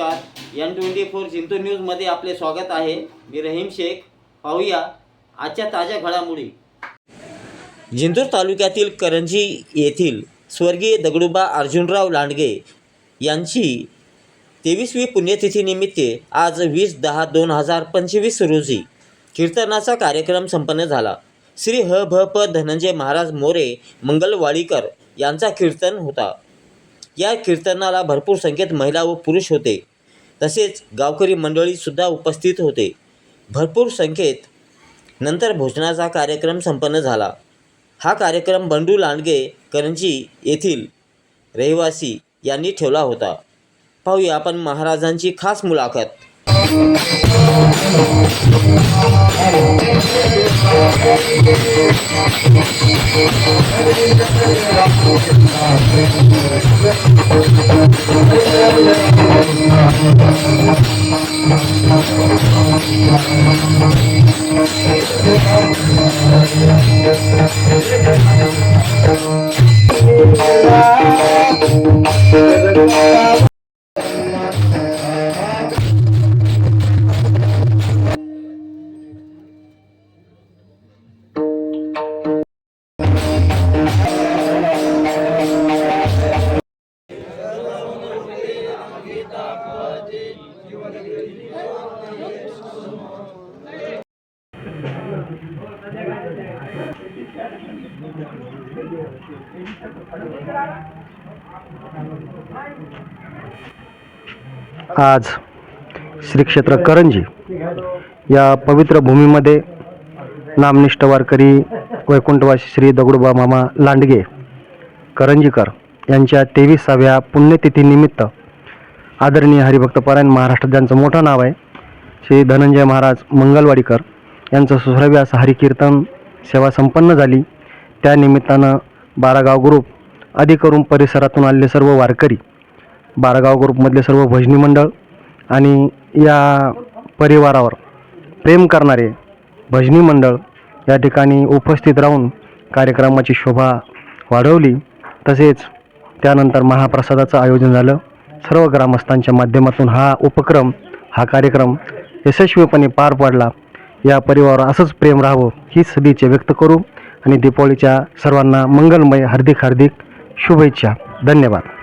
नमस्कार. N twenty four Jintur न्यूजमध्ये आपले स्वागत आहे. मी रहीम शेख. पाहूया आजच्या ताज्या घडामोडी. जिंतूर तालुक्यातील करंजी येथील स्वर्गीय दगडूबा अर्जुनराव लांडगे यांची तेवीसवी पुण्यतिथीनिमित्त आज वीस दहा दोन हजार पंचवीस रोजी कीर्तनाचा कार्यक्रम संपन्न झाला. श्री ह भ प धनंजय महाराज मोरे मंगलवाडीकर यांचा कीर्तन होता. या कीर्तनाला भरपूर संख्येत महिला व पुरुष होते. तसेच गावकरी मंडळीसुद्धा उपस्थित होते. भरपूर संख्येत नंतर भोजनाचा कार्यक्रम संपन्न झाला. हा कार्यक्रम बंडू लांडगे करंजी येथील रहिवासी यांनी ठेवला होता. पाहूया आपण महाराजांची खास मुलाखत. Thank you. आज श्री क्षेत्र करंजी या पवित्र भूमीमध्ये नामनिष्ठ वारकरी वैकुंठवासी श्री दगडूबा मामा लांडगे करंजीकर यांच्या तेविसाव्या पुण्यतिथीनिमित्त आदरणीय हरिभक्तपरायण महाराष्ट्रात ज्यांचं मोठं नाव आहे श्री धनंजय महाराज मंगलवाडीकर यांचं सुश्राव्य असं हरिकीर्तन सेवा संपन्न झाली. त्या निमित्तानं बारागाव ग्रुप अधिकरून परिसरातून आलेले सर्व वारकरी बारागाव ग्रुपमधले सर्व भजनी मंडळ आणि या परिवारावर प्रेम करणारे भजनी मंडळ या ठिकाणी उपस्थित राहून कार्यक्रमाची शोभा वाढवली. तसेच त्यानंतर महाप्रसादाचं आयोजन झालं. सर्व ग्रामस्थांच्या माध्यमातून हा उपक्रम हा कार्यक्रम यशस्वीपणे पार पाडला. या परिवारावर असंच प्रेम राहावं ही सदिच्छा व्यक्त करू आणि दीपावलीच्या सर्वांना मंगलमय हार्दिक हार्दिक शुभेच्छा. धन्यवाद.